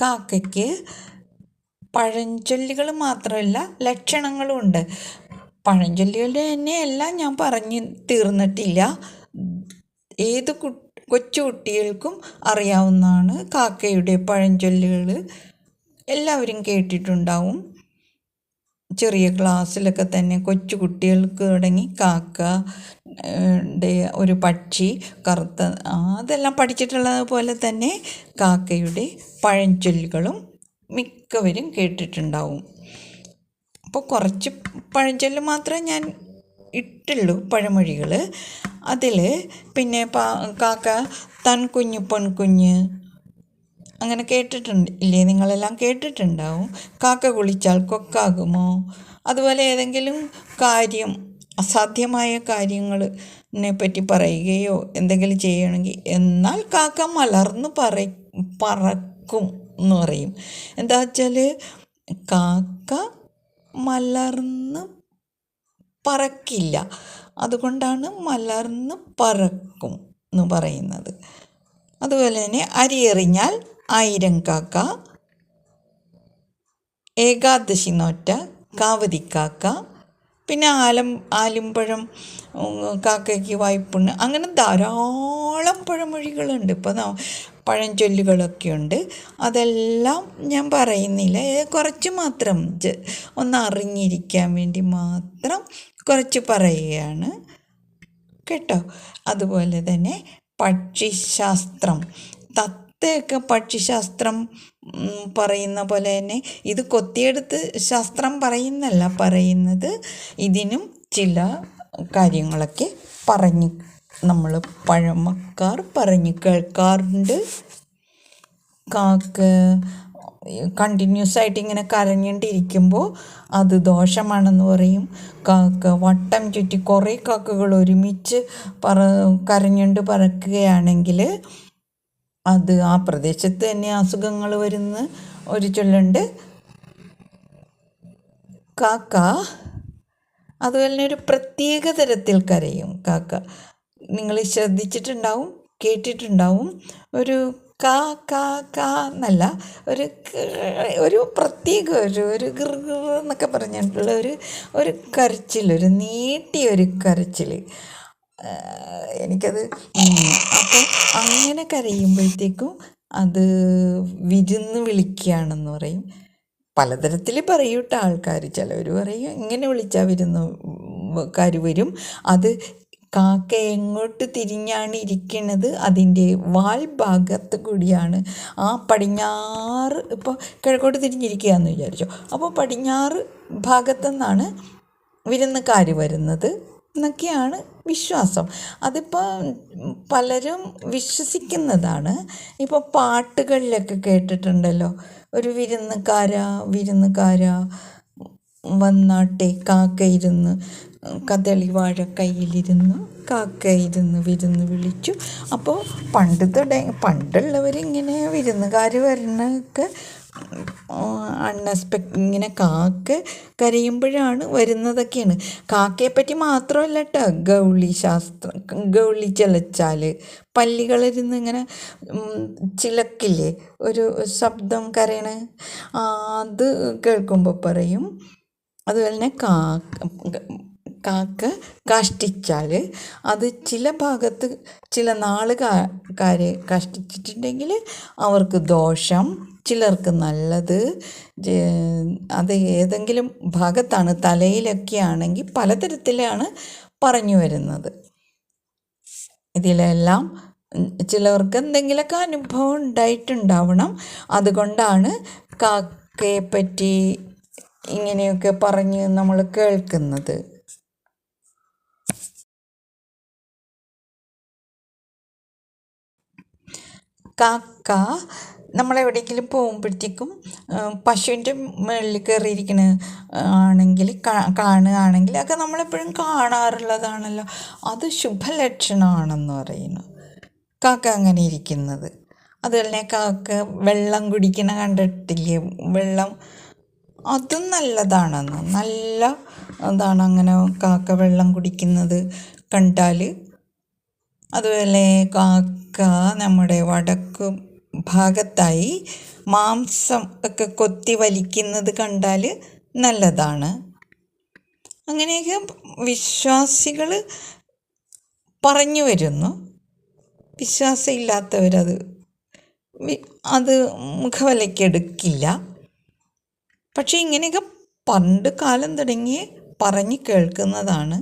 കാക്കയ്ക്ക് പഴഞ്ചൊല്ലുകൾ മാത്രമല്ല ലക്ഷണങ്ങളും ഉണ്ട്. പഴഞ്ചൊല്ലുകൾ തന്നെയെല്ലാം ഞാൻ പറഞ്ഞു തീർന്നിട്ടില്ല. ഏത് കു കൊച്ചുകുട്ടികൾക്കും അറിയാവുന്നതാണ് കാക്കയുടെ പഴഞ്ചൊല്ലുകൾ. എല്ലാവരും കേട്ടിട്ടുണ്ടാവും. ചെറിയ ക്ലാസ്സിലൊക്കെ തന്നെ കൊച്ചു കുട്ടികൾക്ക് തുടങ്ങി കാക്ക ഒരു പക്ഷി കറുത്ത അതെല്ലാം പഠിച്ചിട്ടുള്ളത് പോലെ തന്നെ കാക്കയുടെ പഴഞ്ചൊല്ലുകളും മിക്കവരും കേട്ടിട്ടുണ്ടാവും. അപ്പോൾ കുറച്ച് പഴഞ്ചൊല്ല് മാത്രമേ ഞാൻ ഇട്ടുള്ളൂ പഴമൊഴികൾ അതിൽ പിന്നെ കാക്ക തൻ കുഞ്ഞ് പൊൻകുഞ്ഞ് അങ്ങനെ കേട്ടിട്ടുണ്ട്. ഇല്ലേ? നിങ്ങളെല്ലാം കേട്ടിട്ടുണ്ടാവും. കാക്ക കുളിച്ചാൽ കൊക്കാകുമോ? അതുപോലെ ഏതെങ്കിലും കാര്യം അസാധ്യമായ കാര്യങ്ങളെ പറ്റി പറയുകയോ എന്തെങ്കിലും ചെയ്യണമെങ്കിൽ എന്നാൽ കാക്ക മലർന്ന് പറ പറക്കും എന്ന് പറയും. എന്താ വെച്ചാൽ കാക്ക മലർന്ന് പറക്കില്ല. അതുകൊണ്ടാണ് മലർന്ന് പറക്കും എന്ന് പറയുന്നത്. അതുപോലെ തന്നെ അരി എറിഞ്ഞാൽ ആയിരം കാക്ക. ഏകാദശി നോറ്റ കാവതിക്കാക്ക പിന്നെ ആലം ആലുംപഴം കാക്കയ്ക്ക് വായ്പുണ്ണ്. അങ്ങനെ ധാരാളം പഴമൊഴികളുണ്ട്. ഇപ്പോൾ പഴഞ്ചൊല്ലുകളൊക്കെ ഉണ്ട് അതെല്ലാം ഞാൻ പറയുന്നില്ല. കുറച്ച് മാത്രം ഒന്ന് അറിഞ്ഞിരിക്കാൻ വേണ്ടി മാത്രം കുറച്ച് പറയുകയാണ്. കേട്ടോ? അതുപോലെ തന്നെ പക്ഷിശാസ്ത്രം തത്തയൊക്കെ പക്ഷിശാസ്ത്രം പറയുന്ന പോലെ തന്നെ ഇത് കൊത്തിയെടുത്ത് ശാസ്ത്രം പറയുന്നല്ല പറയുന്നത്. ഇതിനും ചില കാര്യങ്ങളൊക്കെ പറഞ്ഞു നമ്മൾ പഴമക്കാർ പറഞ്ഞു കേൾക്കാറുണ്ട്. കാക്ക് കണ്ടിന്യൂസ് ആയിട്ട് ഇങ്ങനെ കരഞ്ഞിട്ടിരിക്കുമ്പോൾ അത് ദോഷമാണെന്ന് പറയും. കാക്ക വട്ടം ചുറ്റി കുറേ കാക്കകൾ ഒരുമിച്ച് പറ കരഞ്ഞുകൊണ്ട് പറക്കുകയാണെങ്കിൽ അത് ആ പ്രദേശത്ത് തന്നെ അസുഖങ്ങൾ വരുന്ന ഒരു ചൊല്ലുണ്ട്. കാക്ക അതുപോലെ തന്നെ ഒരു പ്രത്യേക തരത്തിൽ കരയും. കാക്ക നിങ്ങൾ ശ്രദ്ധിച്ചിട്ടുണ്ടാവും കേട്ടിട്ടുണ്ടാവും. ഒരു കാ കാ കാ എന്നല്ല ഒരു ഒരു പ്രത്യേക ഒരു ഒരു ഗൃ എന്നൊക്കെ പറഞ്ഞിട്ടുള്ള ഒരു ഒരു കരച്ചിൽ ഒരു നീട്ടിയ ഒരു കരച്ചിൽ എനിക്കത് അപ്പോൾ അങ്ങനെ കരയുമ്പോഴത്തേക്കും അത് വിരുന്ന് വിളിക്കുകയാണെന്ന് പറയും. പലതരത്തിൽ പറയും കേട്ടോ ആൾക്കാർ ചിലവർ പറയും ഇങ്ങനെ വിളിച്ചാൽ വിരുന്ന് കാർ വരും. അത് കാക്ക എങ്ങോട്ട് തിരിഞ്ഞാണ് ഇരിക്കുന്നത് അതിന്റെ വാൽ ഭാഗത്ത് കൂടിയാണ് ആ പടിഞ്ഞാറ് ഇപ്പോൾ കിഴക്കോട്ട് തിരിഞ്ഞിരിക്കുക എന്ന് വിചാരിച്ചോ. അപ്പോൾ പടിഞ്ഞാറ് ഭാഗത്തു നിന്നാണ് വിരുന്നുകാർ വരുന്നത്. എന്നൊക്കെയാണ് വിശ്വാസം. അതിപ്പോൾ പലരും വിശ്വസിക്കുന്നതാണ്. ഇപ്പോൾ പാട്ടുകളിലൊക്കെ കേട്ടിട്ടുണ്ടല്ലോ. ഒരു വിരുന്നുകാര വിരുന്നുകാര വന്നാട്ടെ കാക്ക ഇരുന്ന് കദളി വാഴ കയ്യിലിരുന്ന് കാക്ക ഇരുന്ന് വിരുന്ന് വിളിച്ചു. അപ്പോൾ പണ്ട് തുടങ്ങി പണ്ടുള്ളവരിങ്ങനെ വിരുന്നുകാർ വരണൊക്കെ അൺഎക്സ്പെക്ട് ഇങ്ങനെ കാക്ക കരയുമ്പോഴാണ് വരുന്നതൊക്കെയാണ്. കാക്കയെപ്പറ്റി മാത്രമല്ല കേട്ടോ ഗൗളി ശാസ്ത്രം ഗൗളി ചിലച്ചാൽ പല്ലികളിരുന്ന് ഇങ്ങനെ ചിലക്കില്ലേ ഒരു ശബ്ദം കരയണ അത് കേൾക്കുമ്പോൾ പറയും. അതുപോലെ തന്നെ കാക്ക കാക്ക കാഷ്ടിച്ചാൽ അത് ചില ഭാഗത്ത് ചില നാളുകാരെ കാഷ്ടിച്ചിട്ടുണ്ടെങ്കിൽ അവർക്ക് ദോഷം ചിലർക്ക് നല്ലത് അത് ഏതെങ്കിലും ഭാഗത്താണ് തലയിലൊക്കെ ആണെങ്കിൽ പലതരത്തിലാണ് പറഞ്ഞു വരുന്നത്. ഇതിലെല്ലാം ചിലവർക്ക് എന്തെങ്കിലുമൊക്കെ അനുഭവം ഉണ്ടായിട്ടുണ്ടാവണം. അതുകൊണ്ടാണ് കാക്കയെപ്പറ്റി ഇങ്ങനെയൊക്കെ പറഞ്ഞ് നമ്മൾ കേൾക്കുന്നത്. കാക്ക നമ്മളെവിടെയെങ്കിലും പോകുമ്പോഴത്തേക്കും പശുവിന്റെ മുകളിൽ കയറിയിരിക്കണ ആണെങ്കിൽ കാണുകയാണെങ്കിൽ അതൊക്കെ നമ്മളെപ്പോഴും കാണാറുള്ളതാണല്ലോ. അത് ശുഭലക്ഷണമാണെന്ന് പറയുന്നു. കാക്ക അങ്ങനെ ഇരിക്കുന്നത്. അതുപോലെ കാക്ക വെള്ളം കുടിക്കണ കണ്ടിട്ടില്ലേ? വെള്ളം. അതും നല്ലതാണെന്ന്. നല്ല എന്താണ് അങ്ങനെ കാക്ക വെള്ളം കുടിക്കുന്നത് കണ്ടാൽ അതുപോലെ കാക്ക നമ്മുടെ വടക്ക് ഭാഗത്തായി മാംസം ഒക്കെ കൊത്തി വലിക്കുന്നത് കണ്ടാൽ നല്ലതാണ്. അങ്ങനെയൊക്കെ വിശ്വാസികൾ പറഞ്ഞു വരുന്നു. വിശ്വാസമില്ലാത്തവരത് അത് മുഖവലയ്ക്കെടുക്കില്ല പക്ഷേ ഇങ്ങനെയൊക്കെ പണ്ട് കാലം തുടങ്ങി പറഞ്ഞു കേൾക്കുന്നതാണ്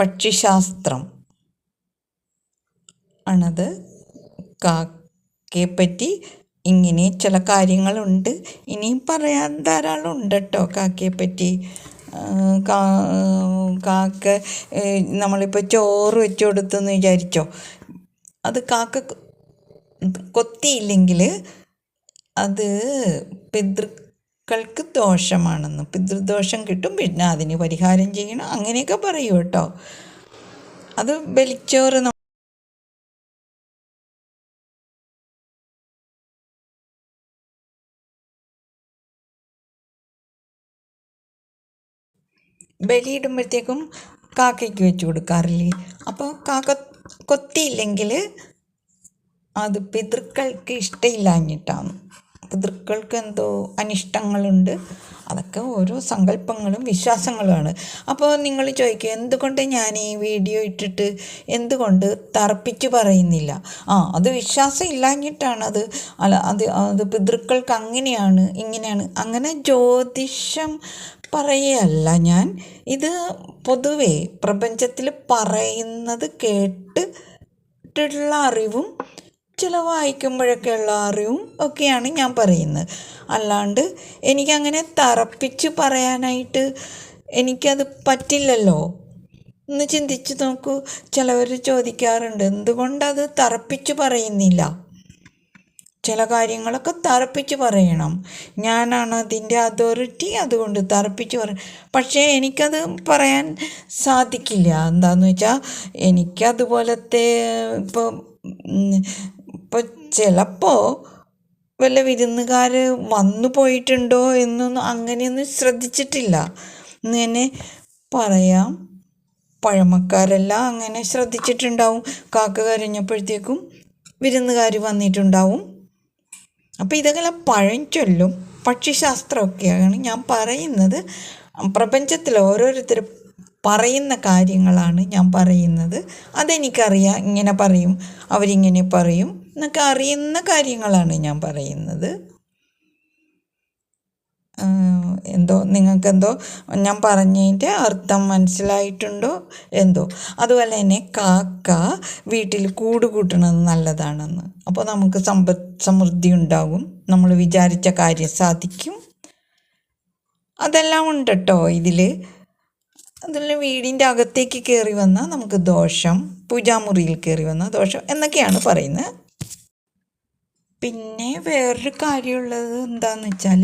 പക്ഷിശാസ്ത്രം ആണത്. കാക്കയെപ്പറ്റി ഇങ്ങനെ ചില കാര്യങ്ങളുണ്ട്. ഇനിയും പറയാൻ ധാരാളം ഉണ്ട് കേട്ടോ കാക്കയെപ്പറ്റി കാക്ക നമ്മളിപ്പോൾ ചോറ് വെച്ച് കൊടുത്തെന്ന് വിചാരിച്ചോ? അത് കാക്ക കൊത്തിയില്ലെങ്കിൽ അത് പിതൃക്കൾക്ക് ദോഷമാണെന്ന്. പിതൃദോഷം കിട്ടും പിന്നെ അതിന് പരിഹാരം ചെയ്യണം അങ്ങനെയൊക്കെ പറയൂ കേട്ടോ. അത് ബലിച്ചോറ് ബലിയിടുമ്പോഴത്തേക്കും കാക്കയ്ക്ക് വെച്ച് കൊടുക്കാറില്ലേ? അപ്പോൾ കാക്ക കൊത്തിയില്ലെങ്കിൽ അത് പിതൃക്കൾക്ക് ഇഷ്ടമില്ലാഞ്ഞിട്ടാണ്. പിതൃക്കൾക്ക് എന്തോ അനിഷ്ടങ്ങളുണ്ട്. അതൊക്കെ ഓരോ സങ്കല്പങ്ങളും വിശ്വാസങ്ങളുമാണ്. അപ്പോൾ നിങ്ങൾ ചോദിക്കുക എന്തുകൊണ്ട് ഞാൻ ഈ വീഡിയോ ഇട്ടിട്ട് എന്തുകൊണ്ട് തറപ്പിച്ച് പറയുന്നില്ല? ആ അത് വിശ്വാസം ഇല്ലാഞ്ഞിട്ടാണ് അത്. അല്ല അത് അത് പിതൃക്കൾക്ക് അങ്ങനെയാണ് ഇങ്ങനെയാണ്. അങ്ങനെ ജ്യോതിഷം പറയല്ല ഞാൻ. ഇത് പൊതുവേ പ്രപഞ്ചത്തിൽ പറയുന്നത് കേട്ടിട്ടുള്ള അറിവും ചില വായിക്കുമ്പോഴൊക്കെയുള്ള അറിവും ഒക്കെയാണ് ഞാൻ പറയുന്നത്. അല്ലാണ്ട് എനിക്കങ്ങനെ തറപ്പിച്ച് പറയാനായിട്ട് എനിക്കത് പറ്റില്ലല്ലോ. ഒന്ന് ചിന്തിച്ച് നോക്കൂ. ചിലവർ ചോദിക്കാറുണ്ട് എന്തുകൊണ്ടത് തറപ്പിച്ച് പറയുന്നില്ല? ചില കാര്യങ്ങളൊക്കെ തറപ്പിച്ച് പറയണം. ഞാനാണ് അതിന്റെ അതോറിറ്റി അതുകൊണ്ട് തറപ്പിച്ച് പറ. പക്ഷേ എനിക്കത് പറയാൻ സാധിക്കില്ല. എന്താണെന്ന് വെച്ചാൽ എനിക്കതുപോലത്തെ ഇപ്പോൾ ഇപ്പോൾ ചിലപ്പോൾ വല്ല വിരുന്നുകാർ വന്നു പോയിട്ടുണ്ടോ എന്നൊന്നും അങ്ങനെയൊന്നും ശ്രദ്ധിച്ചിട്ടില്ല. എന്ന് തന്നെ പറയാം. പഴമക്കാരെല്ലാം അങ്ങനെ ശ്രദ്ധിച്ചിട്ടുണ്ടാവും. കാക്ക കരഞ്ഞപ്പോഴത്തേക്കും വിരുന്നുകാർ വന്നിട്ടുണ്ടാവും. അപ്പോൾ ഇതൊക്കെ പഴഞ്ചൊല്ലും പക്ഷിശാസ്ത്രമൊക്കെയാണ് ഞാൻ പറയുന്നത്. പ്രപഞ്ചത്തിൽ ഓരോരുത്തർ പറയുന്ന കാര്യങ്ങളാണ് ഞാൻ പറയുന്നത്. അതെനിക്കറിയാം. ഇങ്ങനെ പറയും. അവരിങ്ങനെ പറയും. എന്നൊക്കെ അറിയുന്ന കാര്യങ്ങളാണ് ഞാൻ പറയുന്നത്. എന്തോ നിങ്ങൾക്കെന്തോ ഞാൻ പറഞ്ഞതിന്റെ അർത്ഥം മനസ്സിലായിട്ടുണ്ടോ? എന്തോ. അതുപോലെ തന്നെ കാക്ക വീട്ടിൽ കൂട് കൂട്ടണത് നല്ലതാണെന്ന്. അപ്പോൾ നമുക്ക് സമ്പത്ത് സമൃദ്ധി ഉണ്ടാകും. നമ്മൾ വിചാരിച്ച കാര്യം സാധിക്കും. അതെല്ലാം ഉണ്ട് കേട്ടോ ഇതിൽ. അതിൽ വീടിന്റെ അകത്തേക്ക് കയറി വന്നാൽ നമുക്ക് ദോഷം പൂജാമുറിയിൽ കയറി വന്നാൽ ദോഷം എന്നൊക്കെയാണ് പറയുന്നത്. പിന്നെ വേറൊരു കാര്യമുള്ളത് എന്താണെന്ന് വെച്ചാൽ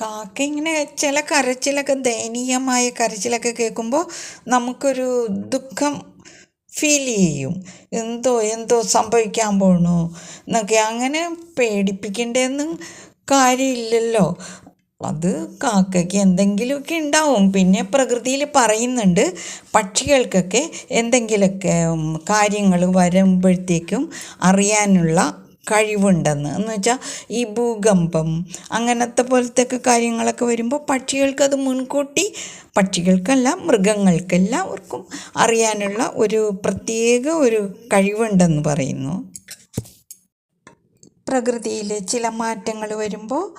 കാക്ക ഇങ്ങനെ ചില കരച്ചിലൊക്കെ ദയനീയമായ കരച്ചിലൊക്കെ കേൾക്കുമ്പോൾ നമുക്കൊരു ദുഃഖം ഫീൽ ചെയ്യും. എന്തോ എന്തോ സംഭവിക്കാൻ പോകണു എന്നൊക്കെ. അങ്ങനെ പേടിപ്പിക്കേണ്ടതെന്നും കാര്യമില്ലല്ലോ. അത് കാക്കയ്ക്ക് എന്തെങ്കിലുമൊക്കെ ഉണ്ടാവും. പിന്നെ പ്രകൃതിയിൽ പറയുന്നുണ്ട് പക്ഷികൾക്കൊക്കെ എന്തെങ്കിലുമൊക്കെ കാര്യങ്ങൾ വരുമ്പോഴത്തേക്കും അറിയാനുള്ള കഴിവുണ്ടെന്ന്. എന്ന് വെച്ചാൽ ഈ ഭൂകമ്പം അങ്ങനത്തെ പോലത്തെ കാര്യങ്ങളൊക്കെ വരുമ്പോൾ പക്ഷികൾക്കത് മുൻകൂട്ടി പക്ഷികൾക്കല്ല മൃഗങ്ങൾക്കെല്ലാവർക്കും അറിയാനുള്ള ഒരു പ്രത്യേക ഒരു കഴിവുണ്ടെന്ന് പറയുന്നു. പ്രകൃതിയിൽ ചില മാറ്റങ്ങൾ വരുമ്പോൾ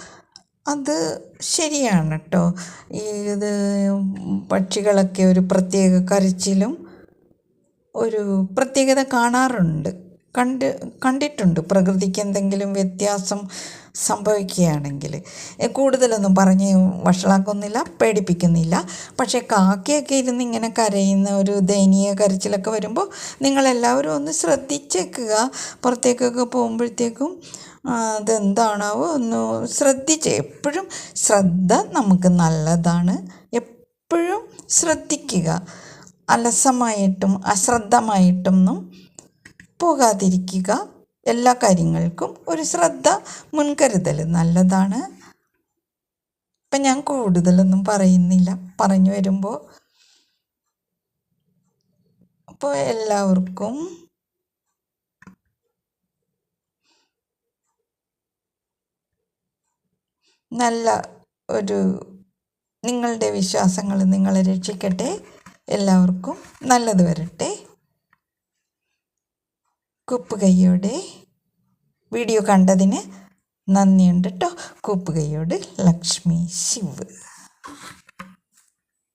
അത് ശരിയാണ് കേട്ടോ ഈ ഇത് പക്ഷികളൊക്കെ ഒരു പ്രത്യേക കരച്ചിലും ഒരു പ്രത്യേകത കാണാറുണ്ട്. കണ്ട് കണ്ടിട്ടുണ്ട്. പ്രകൃതിക്ക് എന്തെങ്കിലും വ്യത്യാസം സംഭവിക്കുകയാണെങ്കിൽ. കൂടുതലൊന്നും പറഞ്ഞ് വഷളാക്കുന്നില്ല പേടിപ്പിക്കുന്നില്ല. പക്ഷേ കാക്കയൊക്കെ ഇരുന്ന് ഇങ്ങനെ കരയുന്ന ഒരു ദയനീയ കരച്ചിലൊക്കെ വരുമ്പോൾ നിങ്ങളെല്ലാവരും ഒന്ന് ശ്രദ്ധിച്ചേക്കുക. പുറത്തേക്കൊക്കെ പോകുമ്പോഴത്തേക്കും അതെന്താണാവോ ഒന്ന് ശ്രദ്ധിച്ച്. എപ്പോഴും ശ്രദ്ധ നമുക്ക് നല്ലതാണ്. എപ്പോഴും ശ്രദ്ധിക്കുക. അലസമായിട്ടും അശ്രദ്ധമായിട്ടൊന്നും പോകാതിരിക്കുക. എല്ലാ കാര്യങ്ങൾക്കും ഒരു ശ്രദ്ധ മുൻകരുതൽ നല്ലതാണ്. ഇപ്പം ഞാൻ കൂടുതലൊന്നും പറയുന്നില്ല. പറഞ്ഞു വരുമ്പോൾ അപ്പോൾ എല്ലാവർക്കും നല്ല ഒരു നിങ്ങളുടെ വിശ്വാസങ്ങൾ നിങ്ങളെ രക്ഷിക്കട്ടെ. എല്ലാവർക്കും നല്ലത് വരട്ടെ. കുപ്പ് കൈയോടെ വീഡിയോ കണ്ടതിന് നന്ദിയുണ്ട് കേട്ടോ കൂപ്പ് കൈയോട് ലക്ഷ്മി ശിവ്.